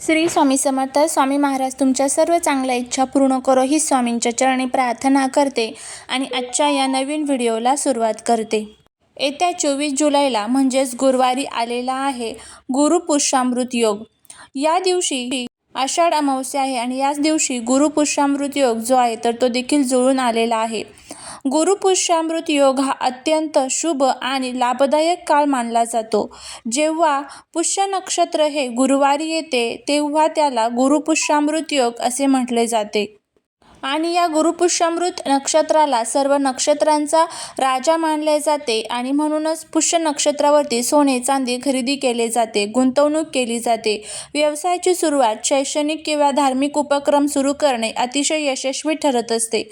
श्री स्वामी समर्थ स्वामी महाराज तुमच्या सर्व चांगल्या इच्छा पूर्ण करो ही स्वामींच्या चरणी प्रार्थना करते आणि आजच्या या नवीन व्हिडिओला सुरुवात करते. येत्या चोवीस जुलैला म्हणजेच गुरुवारी आलेला आहे गुरुपुष्यामृत योग. या दिवशी आषाढ अमावस्या आहे आणि याच दिवशी गुरुपुष्यामृत योग जो आहे तर तो देखील जुळून आलेला आहे. गुरुपुष्यामृत योग हा अत्यंत शुभ आणि लाभदायक काळ मानला जातो. जेव्हा पुष्य नक्षत्र हे गुरुवारी येते तेव्हा त्याला गुरुपुष्यामृत योग असे म्हटले जाते. आणि या गुरुपुष्यामृत नक्षत्राला सर्व नक्षत्रांचा राजा मानले जाते आणि म्हणूनच पुष्य नक्षत्रावरती सोने चांदी खरेदी केले जाते गुंतवणूक केली जाते. व्यवसायाची सुरुवात शैक्षणिक किंवा धार्मिक उपक्रम सुरू करणे अतिशय यशस्वी ठरत असते.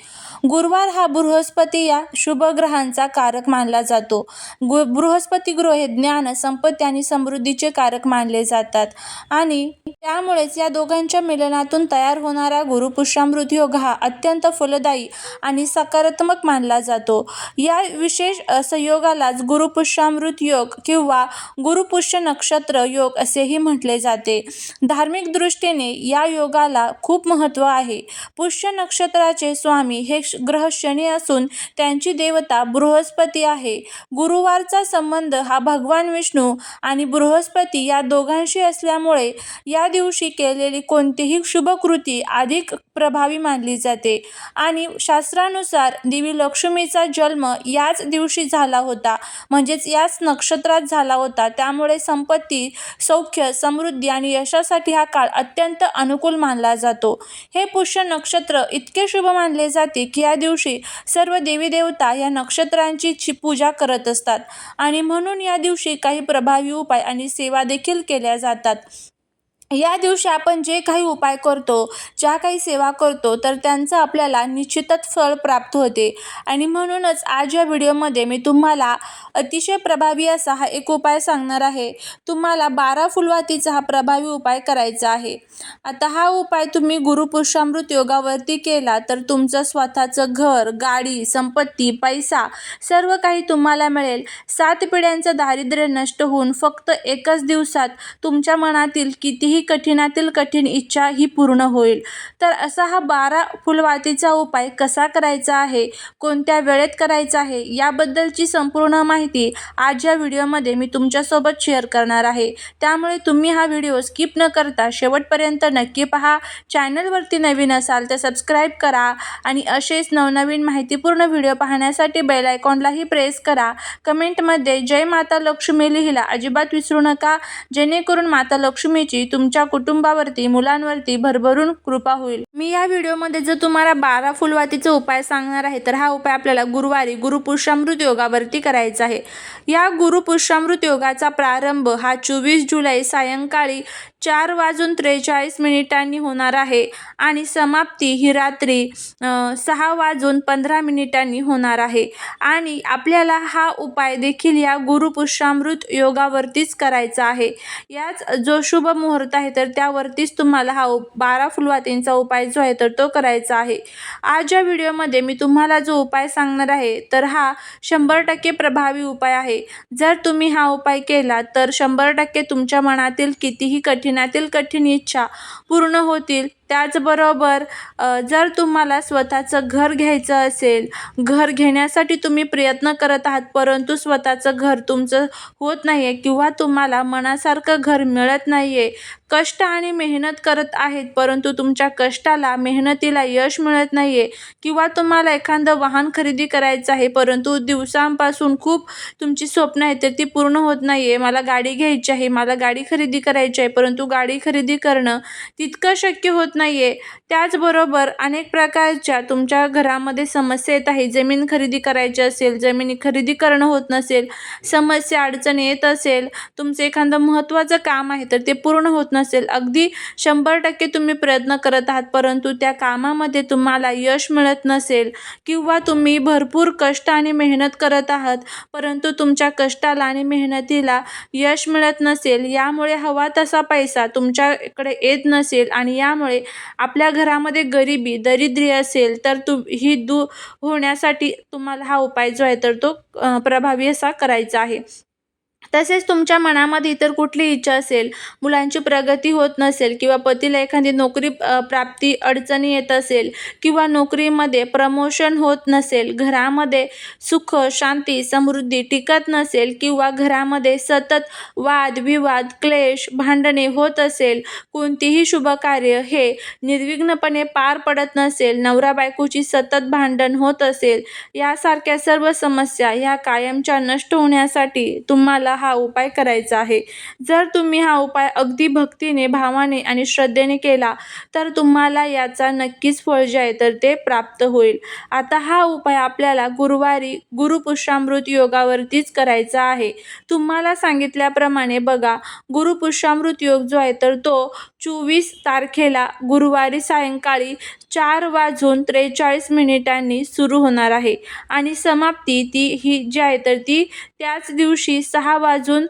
गुरुवार हा बृहस्पती या शुभ ग्रहांचा कारक मानला जातो. गु बृहस्पती ग्रह हे ज्ञान संपत्ती आणि समृद्धीचे कारक मानले जातात. आणि त्यामुळेच या दोघांच्या मिलनातून तयार होणारा गुरुपुष्यामृत योग हा अत्यंत फलदायी आणि सकारात्मक मानला जातो. या विशेष संयोगालाच गुरुपुष्यामृत योग किंवा गुरुपुष्य नक्षत्र योग असेही म्हटले जाते. धार्मिक दृष्टीने या योगाला खूप महत्त्व आहे. पुष्य नक्षत्राचे स्वामी हे श- ग्रह शनी असून त्यांची देवता बृहस्पती आहे. गुरुवारचा संबंध हा भगवान विष्णू आणि बृहस्पती या दोघांशी असल्यामुळे या दिवशी केलेली कोणतीही शुभकृती अधिक प्रभावी मानली जाते. जाते. आणि शास्त्रानुसार देवी लक्ष्मीचा जन्म याच दिवशी झाला होता. म्हणजेच याच नक्षत्रात झाला होता. त्यामुळे संपत्ती सौख्य समृद्धी आणि यशासाठी हा काळ अत्यंत अनुकूल मानला जातो. हे पुष्य नक्षत्र इतके शुभ मानले जाते की या दिवशी सर्व देवी देवता या नक्षत्रांची ची पूजा करत असतात. आणि म्हणून या दिवशी काही प्रभावी उपाय आणि सेवा देखील केल्या जातात. या दिवशी आपण जे काही उपाय करतो ज्या काही सेवा करतो तर त्यांचं आपल्याला निश्चितच फळ प्राप्त होते. आणि म्हणूनच आज या व्हिडिओमध्ये मी तुम्हाला अतिशय प्रभावी असा हा एक उपाय सांगणार आहे. तुम्हाला बारा फुलवातीचा हा प्रभावी उपाय करायचा आहे. आता हा उपाय तुम्ही गुरुपुरुषामृत योगावरती केला तर तुमचं स्वतःचं घर गाडी संपत्ती पैसा सर्व काही तुम्हाला मिळेल. सात पिढ्यांचं दारिद्र्य नष्ट होऊन फक्त एकच दिवसात तुमच्या मनातील कितीही कठीणातील कठीण इच्छा ही पूर्ण होईल. तर असा हा बारा फुलवातीचा उपाय कसा करायचा आहे? कोणत्या वेळेत करायचा आहे? याबद्दलची संपूर्ण माहिती आज या व्हिडिओमध्ये मी तुमच्यासोबत शेअर करणार आहे. त्यामुळे तुम्ही हा व्हिडिओ स्किप न करता शेवटपर्यंत नक्की पहा. चॅनलवरती नवीन असाल तर सबस्क्राईब करा आणि असेच नवनवीन माहितीपूर्ण व्हिडिओ पाहण्यासाठी बेल आयकॉनलाही प्रेस करा. कमेंटमध्ये जय माता लक्ष्मी लिहिला अजिबात विसरू नका. जेणेकरून माता लक्ष्मीची तुम तुमच्या कुटुंबावरती मुलांवरती भरभरून कृपा होईल. मी या व्हिडिओमध्ये जर तुम्हाला बारा फुलवातीचा उपाय सांगणार आहे तर हा उपाय आपल्याला गुरुवारी गुरुपुरुषामृत योगावरती करायचा आहे. या गुरुपुरुषामृत योगाचा प्रारंभ हा चोवीस जुलै सायंकाळी चार वाजून त्रेचाळीस मिनिटांनी होणार आहे आणि समाप्ती ही रात्री सहा वाजून पंधरा मिनिटांनी होणार आहे. आणि आपल्याला हा उपाय देखील या गुरुपुष्यामृत योगावरतीच करायचा आहे. याच जो शुभ मुहूर्त आहे तर त्यावरतीच तुम्हाला हा उप बारा फुलवातींचा उपाय जो आहे तर तो करायचा आहे. आज या व्हिडिओमध्ये मी तुम्हाला जो उपाय सांगणार आहे तर हा शंभर टक्के प्रभावी उपाय आहे. जर तुम्ही हा उपाय केला तर शंभर टक्के तुमच्या मनातील कितीही कठीण कठीणातील कठीण इच्छा पूर्ण होतील. त्याचबरोबर जर तुम्हाला स्वतःचं घर घ्यायचं असेल घर घेण्यासाठी तुम्ही प्रयत्न करत आहात परंतु स्वतःचं घर तुमचं होत नाही आहे किंवा तुम्हाला मनासारखं घर मिळत नाही आहे कष्ट आणि मेहनत करत आहेत परंतु तुमच्या कष्टाला मेहनतीला यश मिळत नाही आहे किंवा तुम्हाला एखादं वाहन खरेदी करायचं आहे परंतु दिवसांपासून खूप तुमची स्वप्न आहेत तर ती पूर्ण होत नाही आहे मला गाडी घ्यायची आहे मला गाडी खरेदी करायची आहे परंतु गाडी खरेदी करणं तितकं शक्य होत नाही आहे त्याचबरोबर अनेक प्रकारच्या तुमच्या घरामध्ये समस्या येत आहे. जमीन खरेदी करायची असेल जमिनी खरेदी करणं होत नसेल समस्या अडचण येत असेल तुमचं एखादं महत्त्वाचं काम आहे तर ते पूर्ण होत नसेल. अगदी शंभर टक्के तुम्ही प्रयत्न करत आहात परंतु त्या कामामध्ये तुम्हाला यश मिळत नसेल किंवा तुम्ही भरपूर कष्ट आणि मेहनत करत आहात परंतु तुमच्या कष्टाला आणि मेहनतीला यश मिळत नसेल. यामुळे हवा तसा पैसा तुमच्याकडे येत नसेल आणि यामुळे आपल्या घरामध्ये गरिबी दरिद्री असेल तर तु ही दूर होण्यासाठी तुम्हाला हा उपाय जो आहे तर तो प्रभावी असा करायचा आहे. तसेच तुमच्या मनामध्ये इतर कुठली इच्छा असेल मुलांची प्रगती होत नसेल किंवा पतीला एखादी नोकरी प्राप्ती अडचणी येत असेल किंवा नोकरीमध्ये प्रमोशन होत नसेल घरामध्ये सुख शांती समृद्धी टिकत नसेल किंवा घरामध्ये सतत वाद विवाद क्लेश भांडणे होत असेल कोणतीही शुभ कार्य हे निर्विघ्नपणे पार पडत नसेल नवरा बायकोची सतत भांडण होत असेल यासारख्या सर्व समस्या ह्या कायमच्या नष्ट होण्यासाठी तुम्हाला हा उपाय करायचा आहे. जर तुम्ही हा उपाय अगदी भक्तीने भावाने आणि श्रद्धेने केला तर तुम्हाला याचा नक्कीच फळ जे आहे तर ते प्राप्त होईल. आता हा उपाय आपल्याला गुरुवारी गुरुपुष्यामृत योगावरतीच करायचा आहे. तुम्हाला सांगितल्याप्रमाणे बघा गुरुपुष्यामृत योग जो आहे तर तो चोवीस तारखेला गुरुवारी सायंकाळी चार वाजून त्रेचाळीस मिनिटांनी सुरू होणार आहे. आणि समाप्ती ती ही जी आहे तर ती त्याच दिवशी सहा वाजून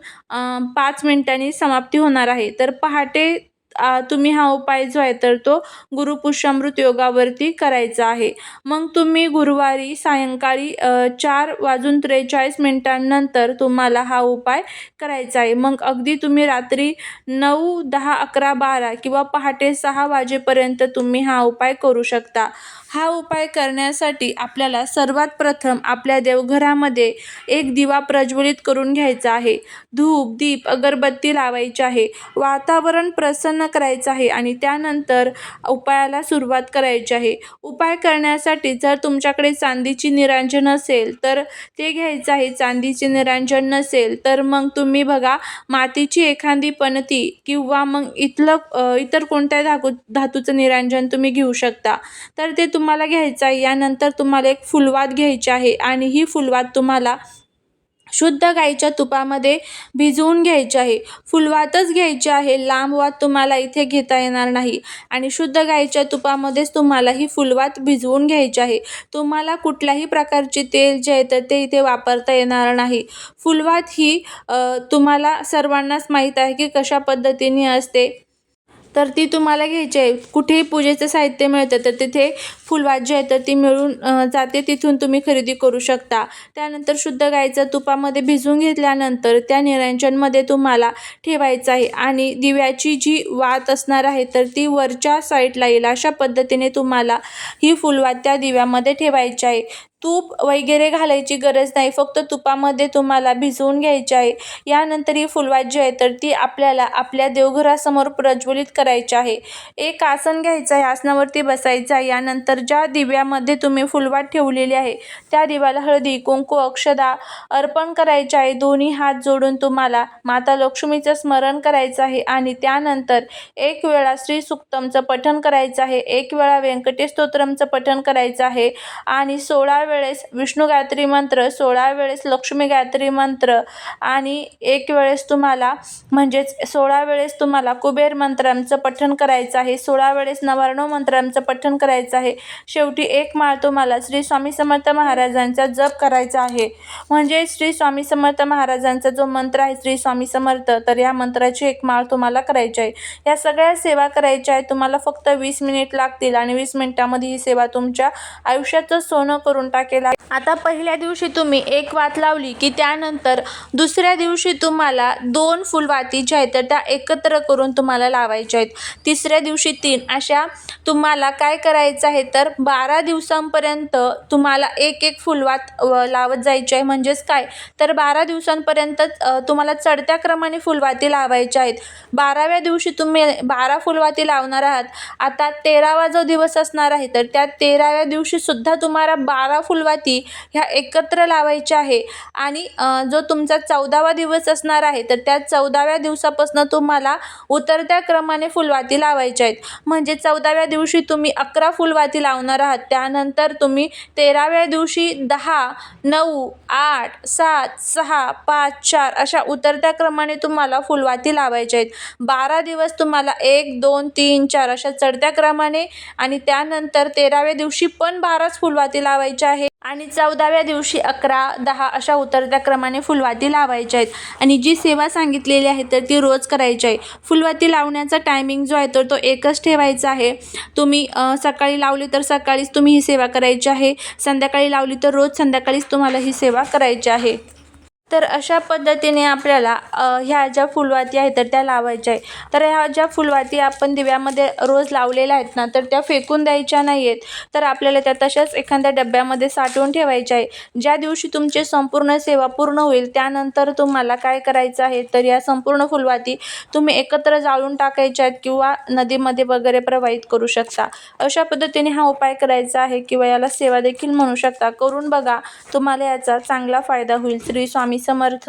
पाच मिनिटांनी समाप्ती होणार आहे. तर पहाटे तुम्ही हा उपाय जो आहे तर तो गुरुपुष्यामृत योगावरती करायचा आहे. मग तुम्ही गुरुवारी सायंकाळी चार वाजून त्रेचाळीस मिनिटांनंतर तुम्हाला हा उपाय करायचा आहे. मग अगदी तुम्ही रात्री नऊ दहा अकरा बारा किंवा पहाटे सहा वाजेपर्यंत तुम्ही हा उपाय करू शकता. हा उपाय करण्यासाठी आपल्याला सर्वात प्रथम आपल्या देवघरामध्ये एक दिवा प्रज्वलित करून घ्यायचा आहे. धूप दीप अगरबत्ती लावायची आहे. वातावरण प्रसन्न करायचं आहे आणि त्यानंतर उपायाला सुरुवात करायची आहे. उपाय करण्यासाठी जर तुमच्याकडे चांदीची निरांजन असेल तर ते घ्यायचं आहे. चांदीचे निरांजन नसेल तर मग तुम्ही बघा मातीची एखादी पणती किंवा मग इथलं इतर कोणत्या धातू धातूचं निरांजन तुम्ही घेऊ शकता. तर ते तुम तुम्हाला घ्यायचा आहे यानंतर तुम्हाला एक फुलवात घ्यायची आहे आणि ही फुलवात तुम्हाला शुद्ध गाईच्या तुपामध्ये भिजवून घ्यायची आहे. फुलवातच घ्यायची आहे लांब वात तुम्हाला इथे घेता येणार नाही आणि शुद्ध गाईच्या तुपामध्येच तुम्हाला ही फुलवात भिजवून घ्यायची आहे. तुम्हाला कुठल्याही प्रकारचे तेल जे आहे तर ते इथे वापरता येणार नाही. फुलवात ही तुम्हाला सर्वांनाच माहीत आहे की कशा पद्धतीने असते. तर ती तुम्हाला घ्यायची आहे. कुठेही पूजेचं साहित्य मिळतं तर तिथे फुलवात जे आहे तर ती मिळून जाते. तिथून तुम्ही खरेदी करू शकता. त्यानंतर शुद्ध गाईचं तुपामध्ये भिजवून घेतल्यानंतर त्या निरंजनमध्ये तुम्हाला ठेवायचं आहे. आणि दिव्याची जी वात असणार आहे तर ती वरच्या साईडला येईल. अशा पद्धतीने तुम्हाला ही फुलवात त्या दिव्यामध्ये ठेवायची आहे. तूप वगैरे घालायची गरज नाही. फक्त तुपामध्ये तुम्हाला भिजवून घ्यायची आहे. यानंतर ही फुलवात जी आहे तर ती आपल्याला आपल्या देवघरासमोर प्रज्वलित करायची आहे. एक आसन घ्यायचं आहे आसनावरती बसायचं आहे. यानंतर ज्या दिव्यामध्ये तुम्ही फुलवात ठेवलेली आहे त्या दिव्याला हळदी कुंकू अक्षदा अर्पण करायचे आहे. दोन्ही हात जोडून तुम्हाला माता लक्ष्मीचं स्मरण करायचं आहे आणि त्यानंतर एक वेळा श्री सुक्तमचं पठण करायचं आहे. एक वेळा व्यंकटेश स्तोत्रमचं पठण करायचं आहे आणि सोळा वेळेस विष्णू गायत्री मंत्र सोळा वेळेस लक्ष्मी गायत्री मंत्र आणि एक वेळेस तुम्हाला म्हणजेच सोळा वेळेस तुम्हाला कुबेर मंत्रांचं पठण करायचं आहे सोळा वेळेस नवार्णव मंत्रांचं पठण करायचं आहे. शेवटी एक माळ तुम्हाला श्री स्वामी समर्थ महाराजांचा जप करायचा आहे. म्हणजे श्री स्वामी समर्थ महाराजांचा जो मंत्र आहे श्री स्वामी समर्थ तर या मंत्राची एक माळ तुम्हाला करायची आहे. या सगळ्या सेवा करायच्या आहे तुम्हाला फक्त वीस मिनिट लागतील आणि वीस मिनिटामध्ये ही सेवा तुमच्या आयुष्याचं सोनं करून टाकेल आता पहिल्या दिवशी तुम्ही एक वात लावली की त्यानंतर दुसऱ्या दिवशी तुम्हाला दोन फुलवाती ज्या आहेत तर त्या एकत्र करून तुम्हाला लावायच्या आहेत. तिसऱ्या दिवशी तीन. अशा तुम्हाला काय करायचं आहे तर बारा दिवसांपर्यंत तुम्हाला एक एक फुलवात लावत जायची आहे. म्हणजेच काय? तर बारा दिवसांपर्यंत तुम्हाला चढत्या क्रमाने फुलवाती लावायच्या आहेत. बाराव्या दिवशी तुम्ही बारा फुलवाती लावणार आहात. आता तेरावा जो दिवस असणार आहे तर त्या तेराव्या दिवशी सुद्धा तुम्हाला बारा फुलवाती ह्या एकत्र लावायच्या आहे. आणि जो तुमचा चौदावा दिवस असणार आहे तर त्या चौदाव्या दिवसापासून तुम्हाला उतरत्या क्रमाने फुलवाती लावायच्या आहेत. म्हणजे चौदाव्या दिवशी तुम्ही अकरा फुलवाती लावणार आहात. त्यानंतर तुम्ही तेराव्या दिवशी दहा नऊ आठ सात सहा पाच चार अशा उतरत्या क्रमाने तुम्हाला फुलवाती लावायच्या आहेत. बारा दिवस तुम्हाला एक दोन तीन चार अशा चढत्या क्रमाने आणि त्यानंतर तेराव्या दिवशी पण बाराच फुलवाती लावायच्या आहे. आणि चौदाव्या दिवशी अकरा दहा अशा उतरत्या क्रमाने फुलवाती लावायच्या आहेत. आणि जी सेवा सांगितलेली आहे तर ती रोज करायची आहे. फुलवाती लावण्याचा टायमिंग जो आहे तर तो एकच ठेवायचा आहे. तुम्ही सकाळी लावली तर सकाळीच तुम्ही ही सेवा करायची आहे. संध्याकाळी लावली तर रोज संध्याकाळीच तुम्हाला ही सेवा करायची आहे. तर अशा पद्धतीने आपल्याला ह्या ज्या फुलवाती आहेत तर त्या लावायच्या आहे तर ह्या ज्या फुलवाती आपण दिव्यामध्ये रोज लावलेल्या आहेत ना तर त्या फेकून द्यायच्या नाही आहेत तर आपल्याला त्या तशाच एखाद्या डब्यामध्ये साठवून ठेवायच्या आहे ज्या दिवशी तुमची संपूर्ण सेवा पूर्ण होईल त्यानंतर तुम्हाला काय करायचं आहे? तर या संपूर्ण फुलवाती तुम्ही एकत्र जाळून टाकायच्या आहेत किंवा नदीमध्ये वगैरे प्रवाहित करू शकता. अशा पद्धतीने हा उपाय करायचा आहे किंवा याला सेवा देखील म्हणू शकता. करून बघा तुम्हाला याचा चांगला फायदा होईल. श्री स्वामी समर्थ